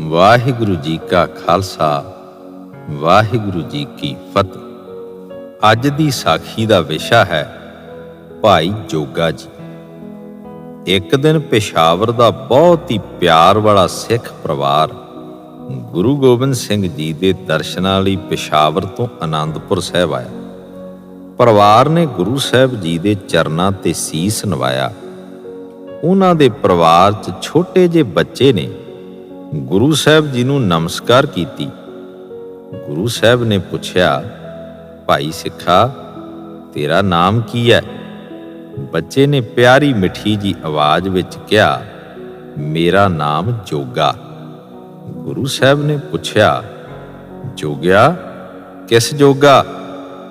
ਵਾਹਿਗੁਰੂ ਜੀ ਕਾ ਖਾਲਸਾ, ਵਾਹਿਗੁਰੂ ਜੀ ਕੀ ਫਤਿਹ। ਅੱਜ ਦੀ ਸਾਖੀ ਦਾ ਵਿਸ਼ਾ ਹੈ, ਭਾਈ ਜੋਗਾ ਜੀ। ਇੱਕ ਦਿਨ ਪੇਸ਼ਾਵਰ ਦਾ ਬਹੁਤ ਹੀ ਪਿਆਰ ਵਾਲਾ ਸਿੱਖ ਪਰਿਵਾਰ ਗੁਰੂ ਗੋਬਿੰਦ ਸਿੰਘ ਜੀ ਦੇ ਦਰਸ਼ਨਾਂ ਲਈ ਪੇਸ਼ਾਵਰ ਤੋਂ ਆਨੰਦਪੁਰ ਸਾਹਿਬ ਆਇਆ। ਪਰਿਵਾਰ ਨੇ ਗੁਰੂ ਸਾਹਿਬ ਜੀ ਦੇ ਚਰਨਾਂ ਤੇ ਸੀਸ ਨਵਾਇਆ। ਉਹਨਾਂ ਦੇ ਪਰਿਵਾਰ 'ਚ ਛੋਟੇ ਜਿਹੇ ਬੱਚੇ ਨੇ ਗੁਰੂ ਸਾਹਿਬ ਜੀ ਨੂੰ ਨਮਸਕਾਰ ਕੀਤੀ। ਗੁਰੂ ਸਾਹਿਬ ਨੇ ਪੁੱਛਿਆ, ਭਾਈ ਸਿੱਖਾ, ਤੇਰਾ ਨਾਮ ਕੀ ਹੈ? ਬੱਚੇ ਨੇ ਪਿਆਰੀ ਮਿੱਠੀ ਜੀ ਆਵਾਜ਼ ਵਿੱਚ ਕਿਹਾ, ਮੇਰਾ ਨਾਮ ਜੋਗਾ। ਗੁਰੂ ਸਾਹਿਬ ਨੇ ਪੁੱਛਿਆ, ਜੋਗਿਆ? ਕਿਸ ਜੋਗਾ?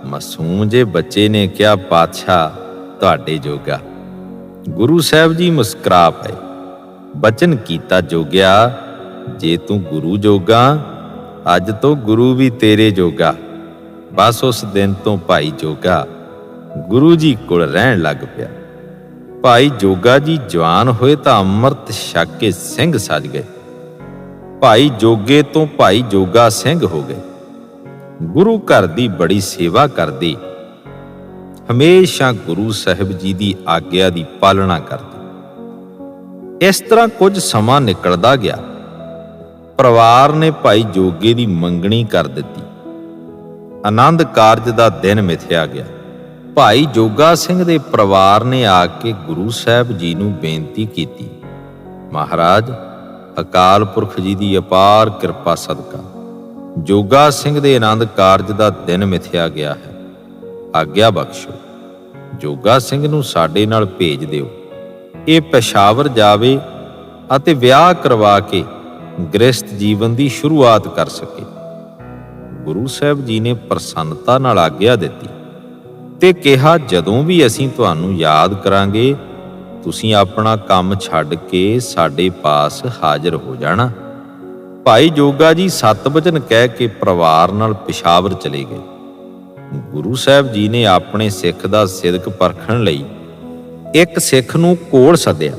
ਮਾਸੂਮ ਜੇ ਬੱਚੇ ਨੇ ਕਿਹਾ, ਪਾਤਸ਼ਾਹ ਤੁਹਾਡੇ ਜੋਗਾ। ਗੁਰੂ ਸਾਹਿਬ ਜੀ ਮੁਸਕਰਾ ਪਏ। ਬਚਨ ਕੀਤਾ, ਜੋਗਿਆ ਜੇ ਤੂੰ ਗੁਰੂ ਜੋਗਾ, ਅੱਜ ਤੋਂ ਗੁਰੂ ਵੀ ਤੇਰੇ ਜੋਗਾ। ਬਸ ਉਸ ਦਿਨ ਤੋਂ ਭਾਈ ਜੋਗਾ ਗੁਰੂ ਜੀ ਕੋਲ ਰਹਿਣ ਲੱਗ ਪਿਆ। ਭਾਈ ਜੋਗਾ ਜੀ ਜਵਾਨ ਹੋਏ ਤਾਂ ਅੰਮ੍ਰਿਤ ਛਕ ਕੇ ਸਿੰਘ ਸਜ ਗਏ। ਭਾਈ ਜੋਗੇ ਤੋਂ ਭਾਈ ਜੋਗਾ ਸਿੰਘ ਹੋ ਗਏ। ਗੁਰੂ ਘਰ ਦੀ ਬੜੀ ਸੇਵਾ ਕਰਦੇ। ਹਮੇਸ਼ਾ ਗੁਰੂ ਸਾਹਿਬ ਜੀ ਦੀ ਆਗਿਆ ਦੀ ਪਾਲਣਾ ਕਰਦੇ। ਇਸ ਤਰ੍ਹਾਂ ਕੁਝ ਸਮਾਂ ਨਿਕਲਦਾ ਗਿਆ। ਪਰਿਵਾਰ ਨੇ ਭਾਈ ਜੋਗੇ ਦੀ ਮੰਗਣੀ ਕਰ ਦਿੱਤੀ। ਆਨੰਦ ਕਾਰਜ ਦਾ ਦਿਨ ਮਿਥਿਆ ਗਿਆ। ਭਾਈ ਜੋਗਾ ਸਿੰਘ ਦੇ ਪਰਿਵਾਰ ਨੇ ਆ ਕੇ ਗੁਰੂ ਸਾਹਿਬ ਜੀ ਨੂੰ ਬੇਨਤੀ ਕੀਤੀ, ਮਹਾਰਾਜ, ਅਕਾਲ ਪੁਰਖ ਜੀ ਦੀ ਅਪਾਰ ਕਿਰਪਾ ਸਦਕਾ। ਜੋਗਾ ਸਿੰਘ ਦੇ ਆਨੰਦ ਕਾਰਜ ਦਾ ਦਿਨ ਮਿਥਿਆ ਗਿਆ ਹੈ। ਆਗਿਆ ਬਖਸ਼ੋ। ਜੋਗਾ ਸਿੰਘ ਨੂੰ ਸਾਡੇ ਨਾਲ ਭੇਜ ਦਿਓ। ਇਹ ਪੇਸ਼ਾਵਰ ਜਾਵੇ ਅਤੇ ਵਿਆਹ ਕਰਵਾ ਕੇ ਗ੍ਰਸਥ ਜੀਵਨ ਦੀ ਸ਼ੁਰੂਆਤ ਕਰ ਸਕੇ। ਗੁਰੂ ਸਾਹਿਬ ਜੀ ਨੇ ਪ੍ਰਸੰਨਤਾ ਨਾਲ ਆਗਿਆ ਦਿੱਤੀ ਤੇ ਕਿਹਾ, ਜਦੋਂ ਵੀ ਅਸੀਂ ਤੁਹਾਨੂੰ ਯਾਦ ਕਰਾਂਗੇ, ਤੁਸੀਂ ਆਪਣਾ ਕੰਮ ਛੱਡ ਕੇ ਸਾਡੇ ਪਾਸ ਹਾਜ਼ਰ ਹੋ ਜਾਣਾ। ਭਾਈ ਜੋਗਾ ਜੀ ਸਤ ਬਚਨ ਕਹਿ ਕੇ ਪਰਿਵਾਰ ਨਾਲ ਪਿਸ਼ਾਵਰ ਚਲੇ ਗਏ। ਗੁਰੂ ਸਾਹਿਬ ਜੀ ਨੇ ਆਪਣੇ ਸਿੱਖ ਦਾ ਸਿਦਕ ਪਰਖਣ ਲਈ ਇੱਕ ਸਿੱਖ ਨੂੰ ਕੋਲ ਸੱਦਿਆ।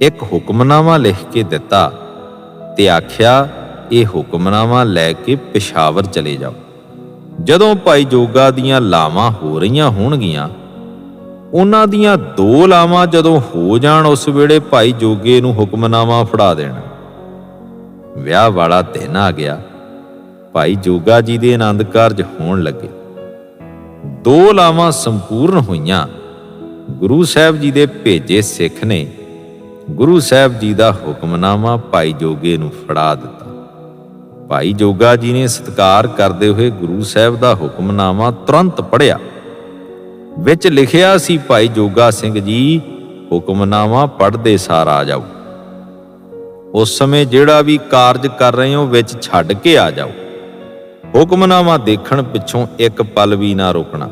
ਇੱਕ ਹੁਕਮਨਾਮਾ ਲਿਖ ਕੇ ਦਿੱਤਾ ਤੇ ਆਖਿਆ, ਇਹ ਹੁਕਮਨਾਮਾ ਲੈ ਕੇ ਪਿਸ਼ਾਵਰ ਚਲੇ ਜਾਓ। ਜਦੋਂ ਭਾਈ ਜੋਗਾ ਦੀਆਂ ਲਾਵਾਂ ਹੋ ਰਹੀਆਂ ਹੋਣਗੀਆਂ, ਉਹਨਾਂ ਦੀਆਂ ਦੋ ਲਾਵਾਂ ਜਦੋਂ ਹੋ ਜਾਣ, ਉਸ ਵੇਲੇ ਭਾਈ ਜੋਗੇ ਨੂੰ ਹੁਕਮਨਾਮਾ ਫੜਾ ਦੇਣਾ। ਵਿਆਹ ਵਾਲਾ ਦਿਨ ਆ ਗਿਆ। ਭਾਈ ਜੋਗਾ ਜੀ ਦੇ ਆਨੰਦ ਕਾਰਜ ਹੋਣ ਲੱਗੇ। ਦੋ ਲਾਵਾਂ ਸੰਪੂਰਨ ਹੋਈਆਂ। ਗੁਰੂ ਸਾਹਿਬ ਜੀ ਦੇ ਭੇਜੇ ਸਿੱਖ ਨੇ ਗੁਰੂ ਸਾਹਿਬ ਜੀ ਦਾ ਹੁਕਮਨਾਮਾ ਭਾਈ ਜੋਗੇ ਨੂੰ ਫੜਾ ਦਿੱਤਾ। ਭਾਈ ਜੋਗਾ ਜੀ ਨੇ ਸਤਕਾਰ ਕਰਦੇ ਹੋਏ ਗੁਰੂ ਸਾਹਿਬ ਦਾ ਹੁਕਮਨਾਮਾ ਤੁਰੰਤ ਪੜਿਆ ਵਿੱਚ ਲਿਖਿਆ ਸੀ, ਭਾਈ ਜੋਗਾ ਸਿੰਘ ਜੀ, ਹੁਕਮਨਾਮਾ ਪੜ੍ਹਦੇ ਸਾਰ ਆ ਜਾਓ। ਉਸ ਸਮੇਂ ਜਿਹੜਾ ਵੀ ਕਾਰਜ ਕਰ ਰਹੇ ਹੋ, ਵਿੱਚ ਛੱਡ ਕੇ ਆ ਜਾਓ। ਹੁਕਮਨਾਮਾ ਦੇਖਣ ਪਿੱਛੋਂ ਇੱਕ ਪਲ ਵੀ ਨਾ ਰੋਕਣਾ।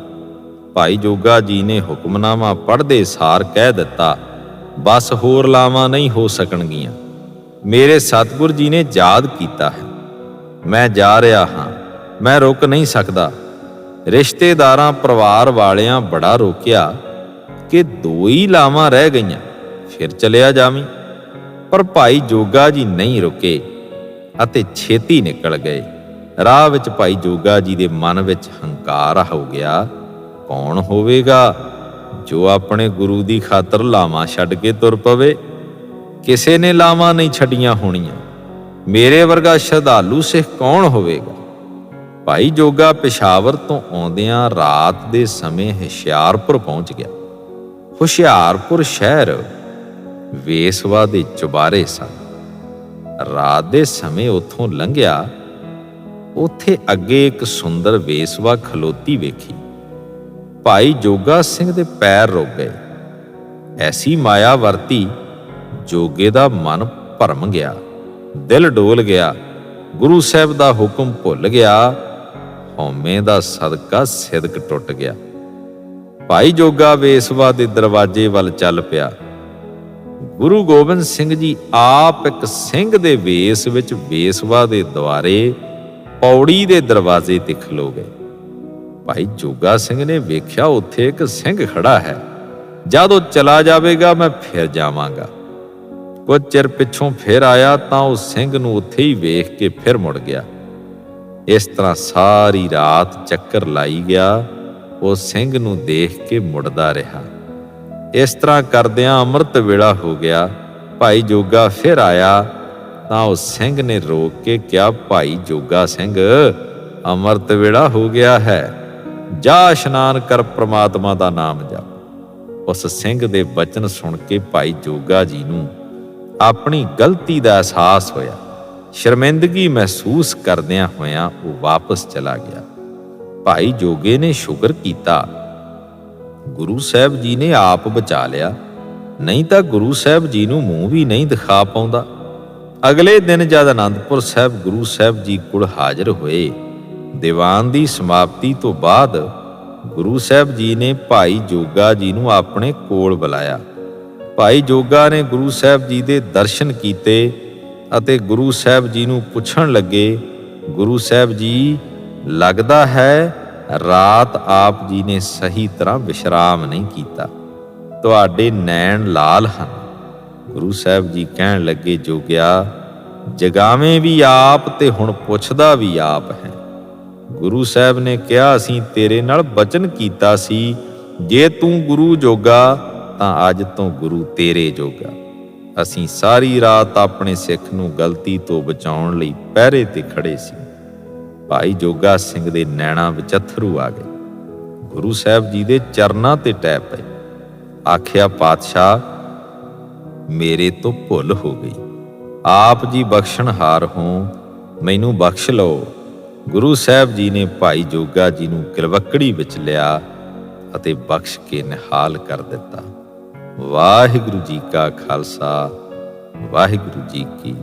ਭਾਈ ਜੋਗਾ ਜੀ ਨੇ ਹੁਕਮਨਾਮਾ ਪੜ੍ਹਦੇ ਸਾਰ ਕਹਿ ਦਿੱਤਾ ਬਸ ਹੋਰ ਲਾਵਾਂ ਨਹੀਂ ਹੋ ਸਕਣਗੀਆਂ। ਮੇਰੇ ਸਤਿਗੁਰ ਜੀ ਨੇ ਯਾਦ ਕੀਤਾ ਹੈ। ਮੈਂ ਜਾ ਰਿਹਾ ਹਾਂ। ਮੈਂ ਰੁਕ ਨਹੀਂ ਸਕਦਾ। ਰਿਸ਼ਤੇਦਾਰਾਂ, ਪਰਿਵਾਰ ਵਾਲਿਆਂ ਬੜਾ ਰੋਕਿਆ ਕਿ ਦੋ ਹੀ ਲਾਵਾਂ ਰਹਿ ਗਈਆਂ। ਫਿਰ ਚਲਿਆ ਜਾਵੀਂ। ਪਰ ਭਾਈ ਜੋਗਾ ਜੀ ਨਹੀਂ ਰੁਕੇ ਅਤੇ ਛੇਤੀ ਨਿਕਲ ਗਏ। ਰਾਹ ਵਿੱਚ ਭਾਈ ਜੋਗਾ ਜੀ ਦੇ ਮਨ ਵਿੱਚ ਹੰਕਾਰ ਹੋ ਗਿਆ। ਕੌਣ ਹੋਵੇਗਾ? ਜੋ ਆਪਣੇ ਗੁਰੂ ਦੀ ਖਾਤਰ ਲਾਵਾਂ ਛੱਡ ਕੇ ਤੁਰ ਪਵੇ, ਕਿਸੇ ਨੇ ਲਾਵਾਂ ਨਹੀਂ ਛੱਡੀਆਂ ਹੋਣੀਆਂ। ਮੇਰੇ ਵਰਗਾ ਸ਼ਰਧਾਲੂ ਸਿੱਖ ਕੌਣ ਹੋਵੇਗਾ? ਭਾਈ ਜੋਗਾ ਪਿਸ਼ਾਵਰ ਤੋਂ ਆਉਂਦਿਆਂ ਰਾਤ ਦੇ ਸਮੇਂ ਹੁਸ਼ਿਆਰਪੁਰ ਪਹੁੰਚ ਗਿਆ। ਹੁਸ਼ਿਆਰਪੁਰ ਸ਼ਹਿਰ ਵੇਸਵਾ ਦੇ ਚੁਬਾਰੇ ਸਨ। ਰਾਤ ਦੇ ਸਮੇਂ ਉੱਥੋਂ ਲੰਘਿਆ, ਉੱਥੇ ਅੱਗੇ ਇੱਕ ਸੁੰਦਰ ਵੇਸਵਾ ਖਲੋਤੀ ਵੇਖੀ। ਭਾਈ ਜੋਗਾ ਸਿੰਘ ਦੇ ਪੈਰ ਰੁਕ ਗਏ। ਐਸੀ ਮਾਇਆ ਵਰਤੀ ਜੋਗੇ ਦਾ ਮਨ ਭਰਮ ਗਿਆ। ਦਿਲ ਡੋਲ ਗਿਆ। ਗੁਰੂ ਸਾਹਿਬ ਦਾ ਹੁਕਮ ਭੁੱਲ ਗਿਆ। ਹਉਮੈ ਦਾ ਸਦਕਾ ਸਿਦਕ ਟੁੱਟ ਗਿਆ। ਭਾਈ ਜੋਗਾ ਵੇਸਵਾ ਦੇ ਦਰਵਾਜ਼ੇ ਵੱਲ ਚੱਲ ਪਿਆ। ਗੁਰੂ ਗੋਬਿੰਦ ਸਿੰਘ ਜੀ ਆਪ ਇੱਕ ਸਿੰਘ ਦੇ ਵੇਸ ਵਿੱਚ ਵੇਸਵਾ ਦੇ ਦੁਆਰੇ ਪੌੜੀ ਦੇ ਦਰਵਾਜ਼ੇ ਤੇ ਖਲੋ ਗਏ। ਭਾਈ ਜੋਗਾ ਸਿੰਘ ਨੇ ਵੇਖਿਆ ਉੱਥੇ ਇੱਕ ਸਿੰਘ ਖੜਾ ਹੈ। ਜਦ ਉਹ ਚਲਾ ਜਾਵੇਗਾ, ਮੈਂ ਫਿਰ ਜਾਵਾਂਗਾ। ਕੁਝ ਚਿਰ ਪਿੱਛੋਂ ਫਿਰ ਆਇਆ ਤਾਂ ਉਹ ਸਿੰਘ ਨੂੰ ਉੱਥੇ ਹੀ ਵੇਖ ਕੇ ਫਿਰ ਮੁੜ ਗਿਆ। ਇਸ ਤਰ੍ਹਾਂ ਸਾਰੀ ਰਾਤ ਚੱਕਰ ਲਾਈ ਗਿਆ, ਉਹ ਸਿੰਘ ਨੂੰ ਦੇਖ ਕੇ ਮੁੜਦਾ ਰਿਹਾ। ਇਸ ਤਰ੍ਹਾਂ ਕਰਦਿਆਂ ਅੰਮ੍ਰਿਤ ਵੇਲਾ ਹੋ ਗਿਆ। ਭਾਈ ਜੋਗਾ ਫਿਰ ਆਇਆ ਤਾਂ ਉਹ ਸਿੰਘ ਨੇ ਰੋਕ ਕੇ ਕਿਹਾ, ਭਾਈ ਜੋਗਾ ਸਿੰਘ, ਅੰਮ੍ਰਿਤ ਵੇਲਾ ਹੋ ਗਿਆ ਹੈ। ਜਾ ਇਸ਼ਨਾਨ ਕਰ ਪ੍ਰਮਾਤਮਾ ਦਾ ਨਾਮ ਜਪ। ਉਸ ਸਿੰਘ ਦੇ ਬਚਨ ਸੁਣ ਕੇ ਭਾਈ ਜੋਗਾ ਜੀ ਨੂੰ ਆਪਣੀ ਗਲਤੀ ਦਾ ਅਹਿਸਾਸ ਹੋਇਆ। ਸ਼ਰਮਿੰਦਗੀ ਮਹਿਸੂਸ ਕਰਦਿਆਂ ਹੋਇਆਂ ਉਹ ਵਾਪਸ ਚਲਾ ਗਿਆ। ਭਾਈ ਜੋਗੇ ਨੇ ਸ਼ੁਕਰ ਕੀਤਾ। ਗੁਰੂ ਸਾਹਿਬ ਜੀ ਨੇ ਆਪ ਬਚਾ ਲਿਆ। ਨਹੀਂ ਤਾਂ ਗੁਰੂ ਸਾਹਿਬ ਜੀ ਨੂੰ ਮੂੰਹ ਵੀ ਨਹੀਂ ਦਿਖਾ ਪਾਉਂਦਾ। ਅਗਲੇ ਦਿਨ ਜਦ ਅਨੰਦਪੁਰ ਸਾਹਿਬ ਗੁਰੂ ਸਾਹਿਬ ਜੀ ਕੋਲ ਹਾਜ਼ਰ ਹੋਏ ਦੀਵਾਨ ਦੀ ਸਮਾਪਤੀ ਤੋਂ ਬਾਅਦ ਗੁਰੂ ਸਾਹਿਬ ਜੀ ਨੇ ਭਾਈ ਜੋਗਾ ਜੀ ਨੂੰ ਆਪਣੇ ਕੋਲ ਬੁਲਾਇਆ। ਭਾਈ ਜੋਗਾ ਨੇ ਗੁਰੂ ਸਾਹਿਬ ਜੀ ਦੇ ਦਰਸ਼ਨ ਕੀਤੇ ਅਤੇ ਗੁਰੂ ਸਾਹਿਬ ਜੀ ਨੂੰ ਪੁੱਛਣ ਲੱਗੇ, ਗੁਰੂ ਸਾਹਿਬ ਜੀ, ਲੱਗਦਾ ਹੈ ਰਾਤ ਆਪ ਜੀ ਨੇ ਸਹੀ ਤਰ੍ਹਾਂ ਵਿਸ਼ਰਾਮ ਨਹੀਂ ਕੀਤਾ। ਤੁਹਾਡੇ ਨੈਣ ਲਾਲ ਹਨ। ਗੁਰੂ ਸਾਹਿਬ ਜੀ ਕਹਿਣ ਲੱਗੇ, ਜੋਗਿਆ, ਜਗਾਵੇਂ ਵੀ ਆਪ ਤੇ ਹੁਣ ਪੁੱਛਦਾ ਵੀ ਆਪ ਹੈ। ਗੁਰੂ ਸਾਹਿਬ ਨੇ ਕਿਹਾ ਅਸੀਂ ਤੇਰੇ ਨਾਲ ਬਚਨ ਕੀਤਾ ਸੀ। ਜੇ ਤੂੰ ਗੁਰੂ ਜੋਗਾ, ਤਾਂ ਅੱਜ ਤੋਂ ਗੁਰੂ ਤੇਰੇ ਜੋਗਾ। ਅਸੀਂ ਸਾਰੀ ਰਾਤ ਆਪਣੇ ਸਿੱਖ ਨੂੰ ਗਲਤੀ ਤੋਂ ਬਚਾਉਣ ਲਈ ਪਹਿਰੇ ਤੇ ਖੜੇ ਸੀ। ਭਾਈ ਜੋਗਾ ਸਿੰਘ ਦੇ ਨੈਣਾ ਵਿੱਚ ਅਥਰੂ ਆ ਗਏ। ਗੁਰੂ ਸਾਹਿਬ ਜੀ ਦੇ ਚਰਨਾਂ ਤੇ ਟੈ ਪਏ। ਆਖਿਆ, ਪਾਤਸ਼ਾਹ, ਮੇਰੇ ਤੋਂ ਭੁੱਲ ਹੋ ਗਈ। ਆਪ ਜੀ ਬਖਸ਼ਣਹਾਰ ਹੋ। ਮੈਨੂੰ ਬਖਸ਼ ਲਓ। ਗੁਰੂ ਸਾਹਿਬ ਜੀ ਨੇ ਭਾਈ ਜੋਗਾ ਜੀ ਨੂੰ ਕਿਲਵਕੜੀ ਵਿੱਚ ਲਿਆ ਅਤੇ ਬਖਸ਼ ਕੇ ਨਿਹਾਲ ਕਰ ਦਿੱਤਾ। ਵਾਹਿਗੁਰੂ ਜੀ ਕਾ ਖਾਲਸਾ, ਵਾਹਿਗੁਰੂ ਜੀ ਕੀ